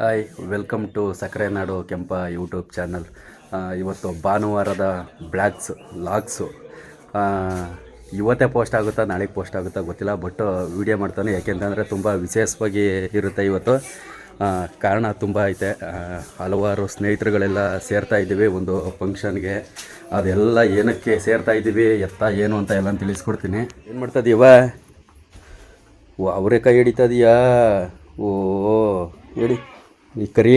Hi welcome to ಸಕ್ಕರೆ ನಾಡು ಕೆಂಪ YouTube channel ಇವತ್ತು ಭಾನುವಾರದ ಬ್ಲಾಗ್ಸ್, ಲಾಗ್ಸು. ಇವತ್ತೇ ಪೋಸ್ಟ್ ಆಗುತ್ತಾ, ನಾಳೆಗೆ ಪೋಸ್ಟ್ ಆಗುತ್ತಾ ಗೊತ್ತಿಲ್ಲ ಬಟ್ ವಿಡಿಯೋ ಮಾಡ್ತಾನೆ. ಯಾಕೆಂತಂದರೆ ತುಂಬ ವಿಶೇಷವಾಗಿ ಇರುತ್ತೆ ಇವತ್ತು. ಕಾರಣ ತುಂಬ ಐತೆ. ಹಲವಾರು ಸ್ನೇಹಿತರುಗಳೆಲ್ಲ ಸೇರ್ತಾ ಇದ್ದೀವಿ ಒಂದು ಫಂಕ್ಷನ್ಗೆ ಅದೆಲ್ಲ ಏನಕ್ಕೆ ಸೇರ್ತಾ ಇದ್ದೀವಿ, ಎತ್ತ ಏನು ಅಂತ ಎಲ್ಲ ತಿಳಿಸ್ಕೊಡ್ತೀನಿ. ಏನು ಮಾಡ್ತಾ ಓ ಹಿಡಿತಾ ಇದೆಯಾ? ಓ, ಹೇಳಿ. ಈ ಕರಿ,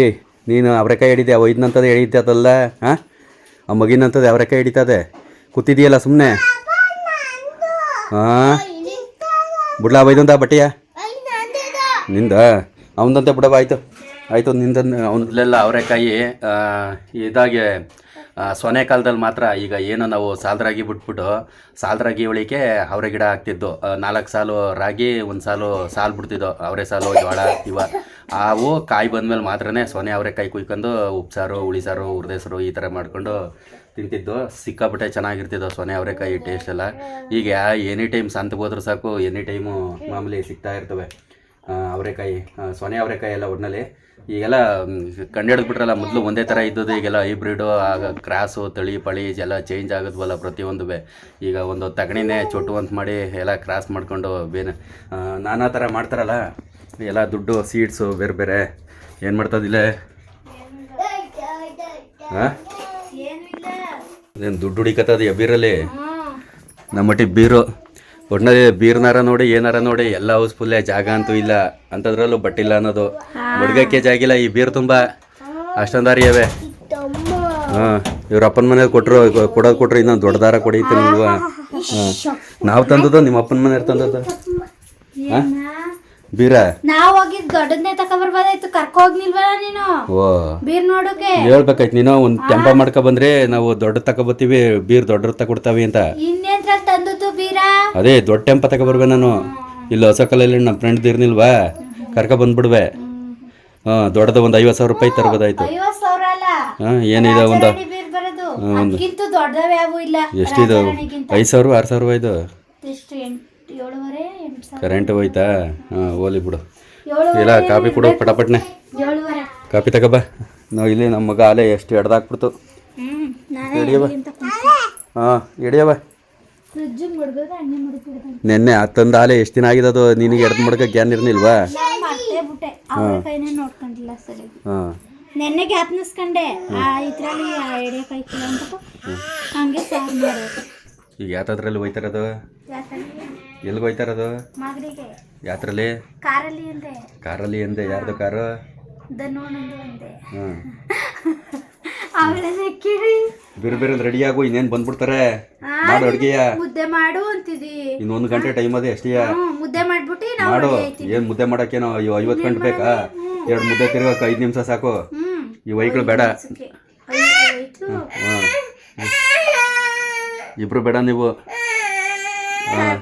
ನೀನು ಅವರೆಕಾಯಿ ಹಿಡಿದೆ ಒಯ್ದನಂತದ್ದು ಹಿಡಿತದಲ್ಲ ಹಾಂ ಆ? ಮಗಿನಂಥದ್ದು ಅವರೆಕಾಯಿ ಹಿಡಿತದೆ. ಕೂತಿದೆಯಲ್ಲ ಸುಮ್ಮನೆ ಹಾಂ ಬಿಡ್ಲಾ, ಬೈದಂತ ಬಟ್ಟೆಯ? ನಿಂದ? ಅವನದಂತೆ ಬಿಡವ ಆಯಿತು. ಆಯಿತು ನಿಂದ ಅವನಲ್ಲೆಲ್ಲ ಅವರೆಕಾಯಿ ಇದಾಗೆ ಸೊನೆ ಕಾಲದಲ್ಲಿ ಮಾತ್ರ ಈಗ ಏನು ನಾವು ಸಾಲರಾಗಿ ಬಿಟ್ಬಿಟ್ಟು ಸಾಲರಾಗಿ ಒಳಿಕೆ ಅವರೆ ಗಿಡ ಹಾಕ್ತಿದ್ದು. ನಾಲ್ಕು ಸಾಲು ರಾಗಿ, ಒಂದು ಸಾಲು ಸಾಲು ಬಿಡ್ತಿದ್ದೋ, ಅವರೆ ಸಾಲು, ಜೋಳ, ಇವ. ಅವು ಕಾಯಿ ಬಂದ್ಮೇಲೆ ಮಾತ್ರನೇ ಸೊನೆ ಅವರೆಕಾಯಿ ಕುಯ್ಕೊಂಡು ಉಪ್ಸಾರು ಉಳಿಸಾರು ಉರ್ದೇಸರು ಈ ಥರ ಮಾಡ್ಕೊಂಡು ತಿಂತಿದ್ದು. ಸಿಕ್ಕಾಪಟ್ಟೆ ಚೆನ್ನಾಗಿರ್ತಿದ್ದು ಸೊನೆ ಅವರೆಕಾಯಿ ಟೇಸ್ಟ್ ಎಲ್ಲ. ಈಗ ಎನಿ ಟೈಮ್ ಸಂತ ಹೋದ್ರೂ ಸಾಕು ಎನಿ ಟೈಮು ಮಾಮೂಲಿ ಸಿಗ್ತಾ ಇರ್ತವೆ. ಅವರೇಕಾಯಿ ಸೊನೆ ಅವರೆಕಾಯಿ ಎಲ್ಲ ಒಟ್ಟಿನಲ್ಲಿ ಈಗೆಲ್ಲ ಬಿಟ್ರಲ್ಲ ಮೊದಲು ಒಂದೇ ಥರ ಇದ್ದದ್ದು, ಈಗೆಲ್ಲ ಹೈಬ್ರಿಡು ಆಗ ಕ್ರಾಸು ತಳಿ, ಪಳಿ ಎಲ್ಲ ಚೇಂಜ್ ಆಗೋದ್ವಲ್ಲ ಪ್ರತಿಯೊಂದು ಈಗ ಒಂದು ತಗಣಿನೇ ಚೊಟ್ಟು ಅಂತ ಮಾಡಿ ಎಲ್ಲ ಕ್ರಾಸ್ ಮಾಡ್ಕೊಂಡು ಬೇನೆ. ನಾನಾ ಥರ ಮಾಡ್ತಾರಲ್ಲ. ಎಲ್ಲ ದುಡ್ಡು ಸೀಡ್ಸು ಬೇರೆ ಬೇರೆ. ಏನು ಮಾಡ್ತದಿಲ್ಲ ಹಾಂ? ಏನು ದುಡ್ಡು ಹುಡಿಕತ್ತದ ಬೀರಲ್ಲಿ? ನಮ್ಮಟ್ಟಿ ಬೀರು. ಒಟ್ಟಿನಲ್ಲಿ ಬೀರ್ನಾರ ನೋಡಿ, ಏನಾರ ನೋಡಿ, ಎಲ್ಲ ಹೌಸ್ಫುಲ್ಲೇ, ಜಾಗ ಅಂತೂ ಇಲ್ಲ. ಅಂಥದ್ರಲ್ಲೂ ಬಟ್ಟಿಲ್ಲ ಅನ್ನೋದು. ಹುಡ್ಗಕ್ಕೆ ಜಾಗಿಲ್ಲ, ಈ ಬೀರ್ ತುಂಬ ಅಷ್ಟೊಂದಾರಿ ಅವೆ ಹಾಂ, ಇವ್ರ ಅಪ್ಪನ ಮನೇಲಿ ಕೊಟ್ಟರು ಕೊಡೋದು ಕೊಟ್ರು, ಇನ್ನೊಂದು ದೊಡ್ಡ ದಾರ ಕೊಡೈತೆ ನಿಮ್ಗೆ ಹಾಂ. ನಾವು ತಂದದ್ದು ನಿಮ್ಮ ಅಪ್ಪನ ಮನೇಲಿ ತಂದದ್ದು. ಹಾಂ? ಬೀರ? ನಾವ್ ಹೋಗಿದ್ ದೊಡ್ಡದ್ನೇ ತಕೊಂಬರ್ಬೋದಾಯ್ತು ಕರ್ಕೊ ಹೋಗ್ನಿಲ್ವಲ್ಲ ನೀನು? ಓ. ಬೀರ್ ನೋಡೋಕೆ? ಹೇಳ್ಬೇಕಾಯ್ತು ನೀನು ಒಂದು ಟೆಂಪ ಮಾಡ್ಕೊ ಬಂದ್ರೆ ನಾವು ದೊಡ್ಡ ತಗೊಬತ್ತೀವಿ ಬೀರ್ ದೊಡ್ಡ ತಗೊಡ್ತಾವೆ ಅಂತ. ಇನ್ನೇಂದ್ರಲ್ಲಿ ತಂದದ್ದು ಬೀರ? ಅದೇ ದೊಡ್ಡ ಟೆಂಪ ತಗೊಬರ್ಬೆ ನಾನು. ಇಲ್ಲಿ ಹೊಸ ಕಲ್ಲಲ್ಲಿ ನಮ್ಮ ಫ್ರೆಂಡ್ ಇರ್ನಿಲ್ವಾ ಕರ್ಕೊ ಬಂದ್ಬಿಡ್ವೆ. ಹಾಂ ದೊಡ್ಡದ ಒಂದು ಐವತ್ತು ಸಾವಿರ ರೂಪಾಯಿ ತರ್ಬೋದಾಯ್ತು. ಐವತ್ ಸಾವಿರ ಅಲ್ಲ? ಹಾಂ ಏನಿದೆ ಒಂದು? ರಾಜಾರಾಣಿ ಬೀರ್ ಬರೋದು. ಅದಕ್ಕಿಂತ ದೊಡ್ಡದವ ಯಾವ ಇಲ್ಲ. ಎಷ್ಟಿದು ರಾಜಾರಾಣಿಗಿಂತ. ಐದು ಸಾವಿರ ಆರು ಸಾವಿರ ಇದು? ಎಷ್ಟು ಎಂಟು ಏಳುವರೆ ಎಂಟು ಸಾವಿರ. ಕರೆಂಟ್ ಹೋಯ್ತಾ? ಹಾಂ ಓಲಿ ಬಿಡು. ಇಲ್ಲ ಕಾಪಿ ಕೊಡು ಪಟಾಪಟ್ನೆ. ಏಳುವರೆ. ಕಾಪಿ ತಗೋಬ ನಾವು ಇಲ್ಲಿ ನಮ್ಮ ಮಗ ಅಲೆ ಎಷ್ಟು ಎಡ್ದಾಕ್ಬಿಡ್ತು. ಹಿಡಿಯವ ಹಾಂ ಹಿಡಿಯವ ನಿನ್ನೆ ತಂದ ಆಲೆ ಎಷ್ಟು ದಿನ ಆಗಿದೆ ಅದು? ನಿನಗೆ ಎಡ್ದು ಮಡ್ಕ ಗ್ಯಾನ್ ಇರ್ನಿಲ್ವಾ ಹಾಂ. ನೆನ್ನೆ ಗ್ಯಾಪ್ನಿಸ್ಕೊಂಡೆ ಆ ಇದ್ರಲ್ಲಿ ಎಡೆ ಕೈ ಕಿಲೋ ಅಂದ್ಬಿಟ್ಟು ಹಂಗೆ ಸಾರು ಮಾಡೋದು ಈಗ ಯಾತದ್ರಲ್ಲಿ ಹೋಯ್ತಾರದು ಎಲ್ಲಿಗೆ ಹೋಯ್ತಾರ ಅದು? ಯಾತ್ರಲ್ಲಿ? ಕಾರಲ್ಲಿ ಅಂದೆ. ಕಾರಲ್ಲಿ ಅಂದೆ ಯಾರ್ದು ಕಾರು? ದನ್ನೋಣಂದು ಅಂದೆ. ಹಾಂ ಆಮೇಲೆ ಕೇಳಿ. ಬೇರೆ ಬೇರೆ ರೆಡಿ ಆಗು ಇನ್ನೇನು ಬಂದ್ಬಿಡ್ತಾರೆ? ಮಾಡು ಅಡುಗೆಯ. ಮುದ್ದೆ ಮಾಡು ಅಂತಿದಿ. ಇನ್ನೊಂದು ಗಂಟೆ ಟೈಮ್ ಅದೇ ಅಷ್ಟೇ ಹ್ಮ್ ಮುದ್ದೆ ಮಾಡ್ಬಿಟ್ಟು ನಾವು ಮಾಡು. ಏನು ಮುದ್ದೆ ಮಾಡೋಕ್ಕೇನೋ ಅಯ್ಯೋ ಐವತ್ತು ಗಂಟೆ ಬೇಕಾ? ಎರಡು ಮುದ್ದೆ ತಿರ್ಗಕ್ಕೆ ಐದು ನಿಮಿಷ ಸಾಕು. ಈ ವೈಕ್ಳು ಬೇಡ. ಇಬ್ರು ಬೇಡ ನೀವು. ಹಾಂ.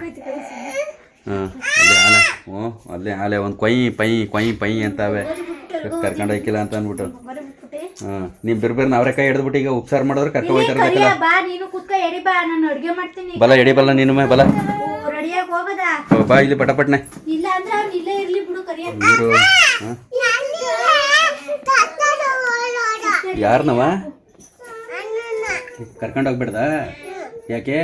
ಹಾಂ ಅಲ್ಲೇ ಆಲೆ. ಹ್ಞೂ ಅಲ್ಲೇ ಆಲೆ ಒಂದು ಕೊಯ್ ಪೈ ಕೊಯ್ ಪೈ ಅಂತಾವೆ. ಕರ್ಕೊಂಡು ಹೋಯ್ಕಿಲ್ಲ ಅಂತ ಅಂದ್ಬಿಟ್ಟು. ಹಾಂ ನೀವು ಬೇರೆ ಬೇರೆ ಅವರೆಕಾಯಿ ಹಿಡಿದ್ಬಿಟ್ಟು ಈಗ ಉಪ್ಸಾರು ಮಾಡಿದ್ರೆ ಕರ್ಕೊ ಹೋಯ್ತಾರೆ ಕರಿಯ ಬಾ ನೀನು ಕುತ್ಕ ಎಡಿ ಬಾ ನಾನು ಅಡ್ಗೆ ಮಾಡ್ತೀನಿ. ಬಲ ಎಡಿ ಬಲ್ಲ ನೀನು ಬಲ. ಬಾ ಇಲ್ಲಿ ಪಟಪಟ್ನೆ. ನೀರು ಯಾರನವ? ಕರ್ಕೊಂಡು ಹೋಗ್ಬಿಡ್ದ? ಯಾಕೆ?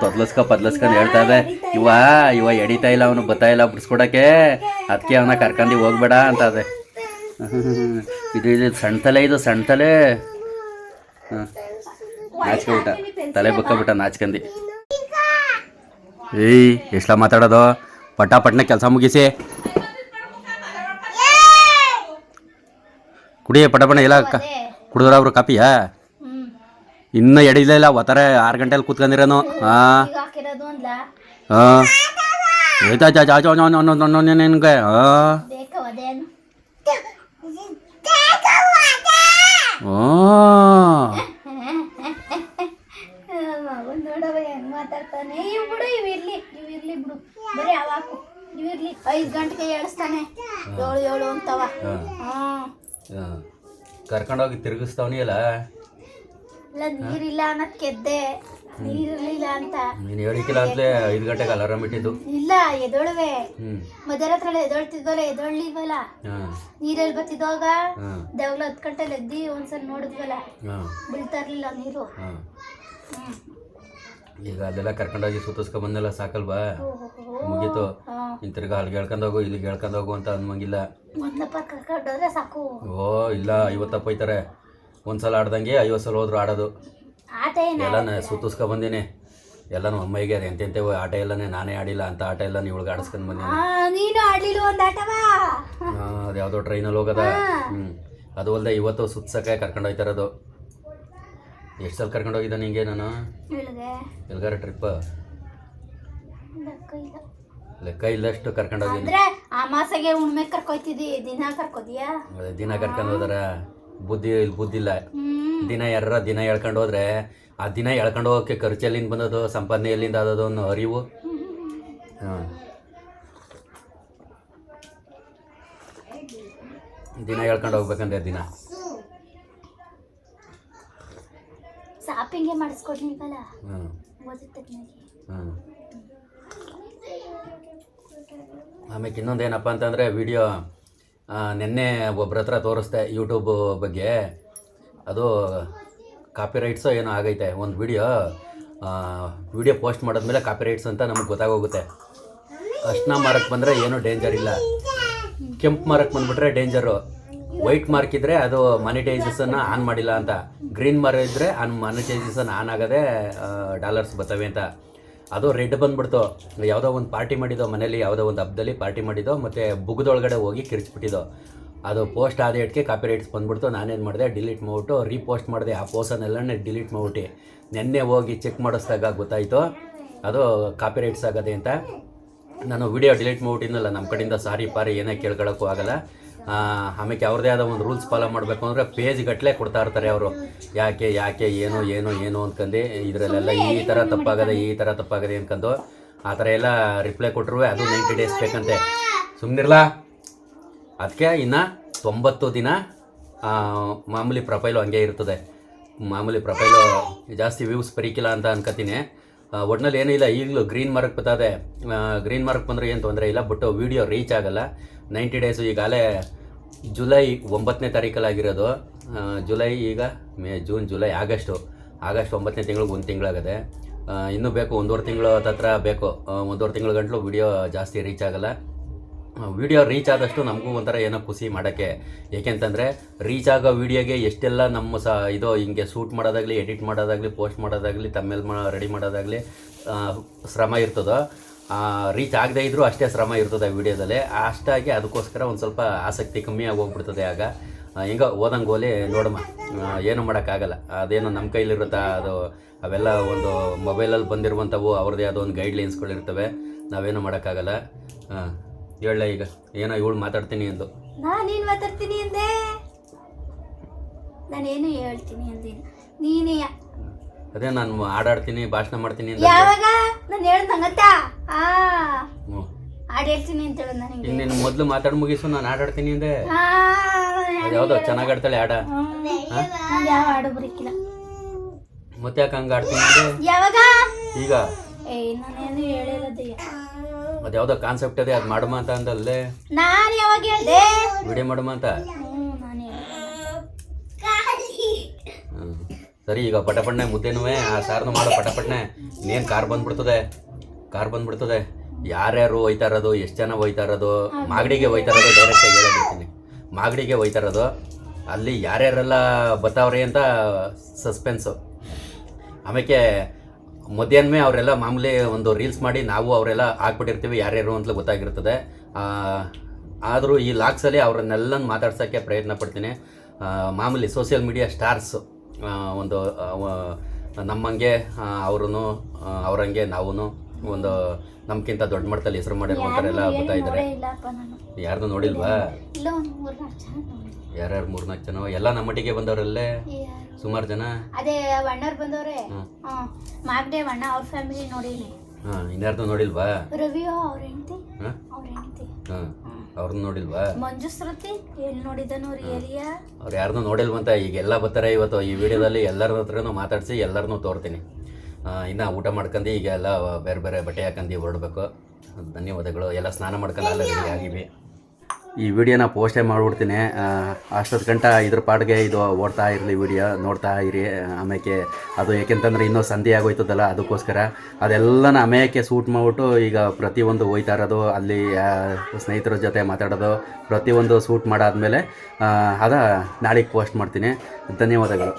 ತೊದ್ಲಸ್ಕ ಪದ್ಲಸ್ಕೊಂಡು ಹೇಳ್ತಾ ಇದೆ. ಇವ ಇವ ಎಡಿತಾ ಇಲ್ಲ, ಅವನು ಬತ್ತಾ ಇಲ್ಲ, ಬಿಡಿಸ್ಕೊಡಕ್ಕೆ. ಅದಕ್ಕೆ ಅವನ ಕರ್ಕೊಂಡು ಹೋಗ್ಬೇಡ ಅಂತ ಅದೆ ಇದು ಇದು ಸಣ್ಣ ತಲೆ, ಇದು ಸಣ್ಣ ತಲೆ. ಹಾಂ. ನಾಚ್ಕೊಬಿಟ್ಟ. ತಲೆ ಬಕ್ಕಬಿಟ್ಟ ನಾಚ್ಕಂದು. ಏಯ್ ಎಷ್ಟ ಮಾತಾಡೋದು? ಪಟ್ಟ ಕೆಲಸ ಮುಗಿಸಿ. ಕುಡಿಯ ಪಟ ಇಲ್ಲ ಕುಡಿದ್ರ ಅವರು ಕಾಪಿಯಾ? ಇನ್ನೂ ಎಡಿಲಿಲ್ಲ ಇಲ್ಲ ಒತ್ತಾರೆ ಆರು ಗಂಟೆಲಿ ಕೂತ್ಕೊಂಡಿರೋನು ಹಾಂ ಹಾಂ ಏತಾ ಚಾ ಚಾ ನಿನಗೆ. ಹಾಂ ಕರ್ಕೊಂಡೋಗಿ ತಿರುಗಿಸ್ತಾವನಿ ಅಲ್ಲ ಇಲ್ಲ ನೀರಿಲ್ಲ ಅನ್ನೋದ್ ಕೆದ್ದೆ. ನೀರಿರ್ಲಿಲ್ಲ ಅಂತ. ನೀನು ಹೇಳಿಕ್ಕಿಲ್ಲ ಅಂತಲೇ ಐದು ಗಂಟೆಗೆ ಅಲಾರಾಮ್ ಇಟ್ಟಿದ್ದು. ಇಲ್ಲ ಎದೊಳುವೆ ಮಧ್ಯಾಹ್ನ ಹತ್ರ ಎದೊಳ್ತಿದ್ವಲ್ಲ ಎದೊಳ್ಲಿಲ್ವಲ್ಲ ಹಾಂ. ನೀರಲ್ಲಿ ಬತ್ತಿದ್ವಾಗ ಹಾಂ. ಹತ್ತು ಗಂಟೆಲಿ ಎದ್ದಿ ಒಂದ್ಸಲ ನೋಡಿದ್ವಲ್ಲ? ಹಾಂ. ಬೀಳ್ತಾ ಇರ್ಲಿಲ್ಲ ನೀರು. ಹಾಂ. ಹ್ಮ್. ಈಗ ಅದೆಲ್ಲ ಕರ್ಕೊಂಡೋಗಿ ಸುತ್ತಿಸ್ಕೊ ಬಂದಲ್ಲ ಸಾಕಲ್ವಾ ಮುಗಿತು. ಮುಗೀತು ಅಲ್ಲಿ ತಿರ್ಗಾ ಅಲ್ಲಿಗೆ ಇಲ್ಲಿಗೆ ಹೇಳ್ಕೊಂಡೋಗು ಅಂತ ಅನ್ಮಂಗಿಲ್ಲ. ಒಂದಪ್ಪ ಕರ್ಕೊಂಡೋದ್ರೆ ಸಾಕು. ಓ ಇಲ್ಲ ಇವತ್ತಪ್ಪ ಹೋಯ್ತಾರೆ. ಒಂದು ಸಲ ಆಡ್ದಂಗೆ ಐವತ್ತು ಸಲ ಹೋದ್ರು ಆಡೋದು. ಆಟ ಏನ ಎಲ್ಲನ ಸುತ್ತಿಸ್ಕೊ ಬಂದೀನಿ. ಎಲ್ಲಾನು ಅಮ್ಮಯ್ಯಗೆ ಎಂತೆಂತೇವು ಆಟ ಎಲ್ಲನೇ ನಾನೇ ಆಡಿಲ್ಲ ಅಂತ ಆಟ ಎಲ್ಲ ನೀವು ಆಡಿಸ್ಕೊಂಡು ಬಂದೀನಿ. ನೀನು ಆಡ್ಲಿಲ್ಲ ಒಂದ್ ಆಟವಾ? ಅದು ಯಾವುದೋ ಟ್ರೈನಲ್ಲಿ ಹೋಗೋದ. ಹ್ಞೂ ಅದು ಅಲ್ಲದೆ ಇವತ್ತು ಸುತ್ಸಕ್ಕೆ ಕರ್ಕೊಂಡು ಹೋಯ್ತಾರದು. ಎಷ್ಟು ಸಲ ಕರ್ಕೊಂಡು ಹೋಗಿದ್ದ ನಿಂಗೆ ನಾನು? ಎಲ್ಗಾರ ಟ್ರಿಪ್ ಲೆಕ್ಕ ಇಲ್ಲ. ಲೆಕ್ಕ ಇಲ್ಲಷ್ಟು ಕರ್ಕೊಂಡು ಆ ಮಾಸಗೆ ಉಣ್ಮೆ ಕರ್ಕೊಯ್ತಿದ್ದಿ ದಿನ ಕರ್ಕೋದಿಯಾ ದಿನ ಕರ್ಕೊಂಡು ಹೋದಾರ. ಬುದ್ಧಿ ಇಲ್ಲಿ ಬುದ್ಧಿಲ್ಲ. ಇಲ್ಲ ದಿನ ಯಾರ ದಿನ ಎಳ್ಕೊಂಡು ಹೋದ್ರೆ ಆ ದಿನ ಎಳ್ಕೊಂಡು ಹೋಗೋಕ್ಕೆ ಖರ್ಚು ಎಲ್ಲಿಂದ ಬಂದದು ಸಂಪಾದನೆ ಎಲ್ಲಿಂದ ಆದದು ಅನ್ನೋ ಅರಿವು. ಹಾಂ. ದಿನ ಹೇಳ್ಕೊಂಡು ಹೋಗ್ಬೇಕಂದ್ರೆ ದಿನ. ಶಾಪಿಂಗ್ ಮಾಡಿಸ್ಕೊಡ್ಲಿಲ್ವಲ್ಲ? ಆಮೇಲೆ ಇನ್ನೊಂದು ಏನಪ್ಪ ಅಂತಂದರೆ ವಿಡಿಯೋ ನಿನ್ನೆ ಒಬ್ಬರ ಹತ್ರ ತೋರಿಸ್ದೆ ಯೂಟ್ಯೂಬ್ ಬಗ್ಗೆ. ಅದು ಕಾಪಿ ರೈಟ್ಸು ಏನೋ ಆಗೈತೆ, ಒಂದು ವಿಡಿಯೋ ವಿಡಿಯೋ ಪೋಸ್ಟ್ ಮಾಡಿದ್ಮೇಲೆ ಕಾಪಿ ರೈಟ್ಸ್ ಅಂತ ನಮಗೆ ಗೊತ್ತಾಗೋಗುತ್ತೆ. ಅರ್ಶಿನ ಮಾರಕ್ಕೆ ಬಂದರೆ ಏನೂ ಡೇಂಜರ್ ಇಲ್ಲ. ಕೆಂಪು ಮಾರಕ್ಕೆ ಬಂದುಬಿಟ್ರೆ ಡೇಂಜರು ವೈಟ್ ಮಾರ್ಕ್ ಇದ್ದರೆ ಅದು ಮಾನಿಟೈಸೇಷನ್ನ ಆನ್ ಮಾಡಿಲ್ಲ ಅಂತ. ಗ್ರೀನ್ ಮಾರ್ಕ್ ಇದ್ದರೆ ಆನ್ ಮಾನಿಟೈಸೇಷನ್ ಆನ್ ಆಗೋದೇ ಡಾಲರ್ಸ್ ಬರ್ತವೆ ಅಂತ. ಅದು ರೆಡ್ ಬಂದ್ಬಿಡ್ತು. ಯಾವುದೋ ಒಂದು ಪಾರ್ಟಿ ಮಾಡಿದೋ ಮನೇಲಿ ಯಾವುದೋ ಒಂದು ಹಬ್ಬದಲ್ಲಿ ಪಾರ್ಟಿ ಮಾಡಿದೋ ಮತ್ತು ಬುಗ್ದೊಳಗಡೆ ಹೋಗಿ ಕಿರ್ಚ್ಬಿಟ್ಟಿದ್ದೋ. ಅದು ಪೋಸ್ಟ್ ಆದ ಇಟ್ಕೆ ಕಾಪಿ ರೈಟ್ಸ್ ಬಂದ್ಬಿಡ್ತು. ನಾನೇನು ಮಾಡಿದೆ ಡಿಲೀಟ್ ಮಾಡ್ಬಿಟ್ಟು ರೀಪೋಸ್ಟ್ ಮಾಡಿದೆ. ಆ ಪೋಸ್ಟನ್ನೆಲ್ಲನೇ ಡಿಲೀಟ್ ಮಾಡ್ಬಿಟ್ಟು. ನಿನ್ನೆ ಹೋಗಿ ಚೆಕ್ ಮಾಡಿಸ್ದಾಗ ಗೊತ್ತಾಯಿತು. ಅದು ಕಾಪಿ ರೈಟ್ಸ್ ಆಗದೆ ಅಂತ. ನಾನು ವಿಡಿಯೋ ಡಿಲೀಟ್ ಮಾಡಿಬಿಟ್ಟಿದ್ನಲ್ಲ ನಮ್ಮ ಕಡೆಯಿಂದ ಸಾರಿ ಪಾರಿ ಏನೇ ಕೇಳ್ಕೊಳ್ಳೋಕ್ಕೂ ಆಗಲ್ಲ. ಆಮೇಲೆ ಅವ್ರದ್ದೇ ಆದ ಒಂದು ರೂಲ್ಸ್ ಫಾಲೋ ಮಾಡಬೇಕು ಅಂದರೆ ಪೇಜ್ ಗಟ್ಟಲೆ ಕೊಡ್ತಾ ಇರ್ತಾರೆ ಅವರು. ಯಾಕೆ ಯಾಕೆ ಏನು ಏನು ಏನು ಅಂದ್ಕಂಡು ಇದರಲ್ಲೆಲ್ಲ ಈ ಥರ ತಪ್ಪಾಗದೆ ಈ ಥರ ತಪ್ಪಾಗದೆ ಅನ್ಕೊಂಡು ಆ ಥರ ಎಲ್ಲ ರಿಪ್ಲೈ ಕೊಟ್ಟರು ಅದು ನೈಂಟಿ ಡೇಸ್ ಬೇಕಂತೆ. ಸುಮ್ಮನಿರಲ್ಲ ಅದಕ್ಕೆ ಇನ್ನು ತೊಂಬತ್ತು ದಿನ ಮಾಮೂಲಿ ಪ್ರೊಫೈಲು ಹಂಗೆ ಇರ್ತದೆ. ಮಾಮೂಲಿ ಪ್ರೊಫೈಲು ಜಾಸ್ತಿ ವ್ಯೂಸ್ ಪರಿಕಿಲ್ಲ ಅಂತ ಅನ್ಕೋತೀನಿ ಒಟ್ನಲ್ಲಿ ಇಲ್ಲ ಈಗಲೂ ಗ್ರೀನ್ ಮಾರ್ಕ್ ಬರ್ತದೆ. ಗ್ರೀನ್ ಮಾರ್ಕ್ ಬಂದರೆ ಏನು ತೊಂದರೆ ಇಲ್ಲ ಬಟ್ ವೀಡಿಯೋ ರೀಚ್ ಆಗಲ್ಲ. ನೈಂಟಿ ಡೇಸು ಈಗಾಗಲೇ ಜುಲೈ ಒಂಬತ್ತನೇ ತಾರೀಕಲ್ಲಾಗಿರೋದು. ಜುಲೈ ಈಗ May, June, July, August. August ಒಂಬತ್ತನೇ ತಿಂಗಳಿಗೆ ಒಂದು ತಿಂಗಳಾಗದೆ. ಇನ್ನೂ ಬೇಕು, ಒಂದೂವರೆ ತಿಂಗಳು ಹತ್ರ ಬೇಕು. ಒಂದೂವರೆ ತಿಂಗಳ ಗಂಟಲು ವಿಡಿಯೋ ಜಾಸ್ತಿ ರೀಚ್ ಆಗಲ್ಲ. ವಿಡಿಯೋ ರೀಚ್ ಆದಷ್ಟು ನಮಗೂ ಒಂಥರ ಏನೋ ಖುಷಿ ಮಾಡೋಕ್ಕೆ. ಏಕೆಂತಂದರೆ, ರೀಚ್ ಆಗೋ ವಿಡಿಯೋಗೆ ಎಷ್ಟೆಲ್ಲ ನಮ್ಮ ಸ, ಇದು ಹಿಂಗೆ ಶೂಟ್ ಮಾಡೋದಾಗಲಿ, ಎಡಿಟ್ ಮಾಡೋದಾಗಲಿ, ಪೋಸ್ಟ್ ಮಾಡೋದಾಗಲಿ, ತಮ್ಮೇಲೆ ರೆಡಿ ಮಾಡೋದಾಗಲಿ ಶ್ರಮ ಇರ್ತದೋ ರೀಚ್ ಆಗದೇ ಇದ್ದರೂ ಅಷ್ಟೇ ಶ್ರಮ ಇರ್ತದೆ ವಿಡಿಯೋದಲ್ಲಿ. ಅಷ್ಟಾಗಿ ಅದಕ್ಕೋಸ್ಕರ ಒಂದು ಸ್ವಲ್ಪ ಆಸಕ್ತಿ ಕಮ್ಮಿ ಆಗೋಗ್ಬಿಡ್ತದೆ ಆಗ. ಹಿಂಗೆ ಓದಂಗೋಲಿ ನೋಡಮ್ಮ. ಆ, ಏನು ಮಾಡೋಕ್ಕಾಗಲ್ಲ. ಅದೇನೋ ನಮ್ಮ ಕೈಲಿರುತ್ತೆ ಅದು ಅವೆಲ್ಲ ಒಂದು ಮೊಬೈಲಲ್ಲಿ ಬಂದಿರುವಂಥವು ಅವ್ರದ್ದೇ ಅದೊಂದು ಒಂದು ಗೈಡ್ಲೈನ್ಸ್ಗಳಿರ್ತವೆ ನಾವೇನು ಮಾಡೋಕ್ಕಾಗಲ್ಲ. ಹಾಂ ಹೇಳ ಈಗ. ಏನೋ ಇವಳು ಮಾತಾಡ್ತೀನಿ ಎಂದು. ನಾನೇನು ಮಾತಾಡ್ತೀನಿ ಅಂದೆ? ನಾನೇನು ಹೇಳ್ತೀನಿ ಅಂದಿಲ್ಲ ನೀನೇ ಅದೇ ನಾನು ಆಡಾಡ್ತೀನಿ ಭಾಷಣ ಮಾಡ್ತೀನಿ ಅಂತ ಯಾವಾಗ? ನಾನು ಹೇಳ್ದ ನಂಗತ್ತ ಆ. ಹ್ಞೂ ಹಾಡು ಹೇಳ್ತೀನಿ ಅಂತ ಹೇಳೋದು ನನಗೆ ಈಗ ನೀನು ಮೊದಲು ಮಾತಾಡ್ ಮುಗಿಸು ನಾನು ಆಡಾಡ್ತೀನಿ ಅಂದೆ. ಅದು ಯಾವುದೋ ಚೆನ್ನಾಗಿ ಆಡ್ತಾಳೆ ಆಡ. ನಂಗೆ ಯಾವ ಹಾಡು ಬರೀಕಿಲ್ಲ. ಮತ್ತೆ ಯಾಕೆ ಹಂಗೆ ಆಡ್ತೀನಿ ಅಂದೆ? ಯಾವಾಗ? ಈಗ. ಏ ನಾನೇನು ಹೇಳಿರೋದಯ್ಯ ಅದು ಯಾವುದೋ ಕಾನ್ಸೆಪ್ಟ್ ಅದೇ ಅದು ಮಾಡಮ್ಮ ಅಂತ ಅಂದಲ್ಲೇ. ನಾನು ಯಾವಾಗ ಹೇಳ್ದೆ? ವಿಡಿಯೋ ಮಾಡಮ್ಮ ಅಂತ ಹ್ಞೂ ನಾನು ಹ್ಮ್. ಸರಿ, ಈಗ ಪಟಪಣ್ಣೆ ಮುದ್ದೆನೂ ಆ ಸಾರನ್ನು ಮಾಡೋ ಪಟಪಣ್ಣೆ ಇನ್ನೇನು ಕಾರ್ ಬಂದ್ಬಿಡ್ತದೆ? ಕಾರ್ ಬಂದ್ಬಿಡ್ತದೆ. ಯಾರ್ಯಾರು ಹೋಯ್ತಾ ಇರೋದು ಎಷ್ಟು ಜನ ಹೋಯ್ತಾ ಇರೋದು ಮಾಗಡಿಗೆ ಹೋಯ್ತಾ ಇರೋದು ಡೈರೆಕ್ಟಾಗಿ ಹೇಳೋದಿರ್ತೀನಿ ಮಾಗಡಿಗೆ ಹೋಯ್ತಾ ಇರೋದು ಅಲ್ಲಿ ಯಾರ್ಯಾರೆಲ್ಲ ಬರ್ತಾವ್ರಿ ಅಂತ ಸಸ್ಪೆನ್ಸು ಆಮೇಲೆ ಮಧ್ಯಾಹ್ನವೇ ಅವರೆಲ್ಲ ಮಾಮೂಲಿ ಒಂದು ರೀಲ್ಸ್ ಮಾಡಿ ನಾವು ಅವರೆಲ್ಲ ಹಾಕ್ಬಿಟ್ಟಿರ್ತೀವಿ, ಯಾರ್ಯಾರು ಅಂತಲೂ ಗೊತ್ತಾಗಿರ್ತದೆ. ಆದರೂ ಈ ಲಾಕ್ಸಲ್ಲಿ ಅವರನ್ನೆಲ್ಲ ಮಾತಾಡ್ಸೋಕ್ಕೆ ಪ್ರಯತ್ನ ಪಡ್ತೀನಿ. ಮಾಮೂಲಿ ಸೋಷಿಯಲ್ ಮೀಡಿಯಾ ಸ್ಟಾರ್ಸ್ ಒಂದು ನಮ್ಮಂಗೆ ಅವ್ರೂ ಅವ್ರಂಗೆ ನಾವು ಒಂದು ನಮ್ಗಿಂತ ದೊಡ್ಡ ಮಟ್ಟದಲ್ಲಿ ಹೆಸರು ಮಾಡಿರುವಂಥವ್ರೆಲ್ಲ ಬರ್ತಾ ಇದ್ದಾರೆ ಯಾರ್ದು ನೋಡಿಲ್ವಾ? ಯಾರ್ಯಾರು ಮೂರ್ನಾಲ್ಕು ಜನ? ಎಲ್ಲ ನಮ್ಮಟ್ಟಿಗೆ ಬಂದವರಲ್ಲೇ? ಸುಮಾರು ಜನ? ಅದೇ ಅಣ್ಣವ್ರು ಬಂದವ್ರೆ. ಮಾಗ್ಡೆ ಅಣ್ಣ ಅವ್ರ ಫ್ಯಾಮಿಲಿ ನೋಡಿನಿ. ಹಾಂ ಇನ್ಯಾರ್ದು ನೋಡಿಲ್ವಾ? ಅವ್ರ ಹೆಂಡತಿ? ಅವ್ರ ಹೆಂಡತಿ. ಹಾಂ. ಅವ್ರನ್ನ ನೋಡಿಲ್ವಾ? ಮಂಜು ಶ್ರುತಿ ಎಲ್ಲಿ ನೋಡಿದನು ರಿಯಲಿಯಾ ಅವ್ರು ಯಾರನ್ನೂ ನೋಡಿಲ್ವಂತ ಈಗ ಎಲ್ಲ ಬರ್ತಾರೆ ಇವತ್ತು ಈ ವಿಡಿಯೋದಲ್ಲಿ ಎಲ್ಲರ ಹತ್ರನೂ ಮಾತಾಡಿಸಿ ಎಲ್ಲರನ್ನೂ ತೋರ್ತೀನಿ. ಇನ್ನು ಊಟ ಮಾಡ್ಕೊಂಡು ಈಗ ಎಲ್ಲ ಬೇರೆ ಬೇರೆ ಬಟ್ಟೆ ಹಾಕೊಂಡಿ ಹೊರಡಬೇಕು. ಧನ್ಯವಾದಗಳು. ಎಲ್ಲ ಸ್ನಾನ ಮಾಡ್ಕೊಂಡು ರೆಡಿ ಆಗಿವಿ. ಈ ವಿಡಿಯೋನ ಪೋಸ್ಟೇ ಮಾಡಿಬಿಡ್ತೀನಿ. ಅಷ್ಟೊತ್ತು ಗಂಟ ಇದ್ರ ಪಾಡಿಗೆ ಇದು ಓಡ್ತಾ ಇರಲಿ ವಿಡಿಯೋ, ನೋಡ್ತಾ ಇರಿ. ಆಮೇಲೆ ಅದು ಏಕೆಂತಂದ್ರೆ ಇನ್ನೂ ಸಂಧಿ ಆಗೋಯ್ತದಲ್ಲ, ಅದಕ್ಕೋಸ್ಕರ. ಅದೆಲ್ಲನ ಅಮೇಕೆ ಸೂಟ್ ಮಾಡಿಬಿಟ್ಟು ಈಗ ಪ್ರತಿಯೊಂದು ಹೋಯ್ತಾ ಇರೋದು, ಅಲ್ಲಿ ಸ್ನೇಹಿತರ ಜೊತೆ ಮಾತಾಡೋದು, ಪ್ರತಿಯೊಂದು ಸೂಟ್ ಮಾಡಾದ್ಮೇಲೆ ಅದ ನಾಳೆಗೆ ಪೋಸ್ಟ್ ಮಾಡ್ತೀನಿ. ಧನ್ಯವಾದಗಳು.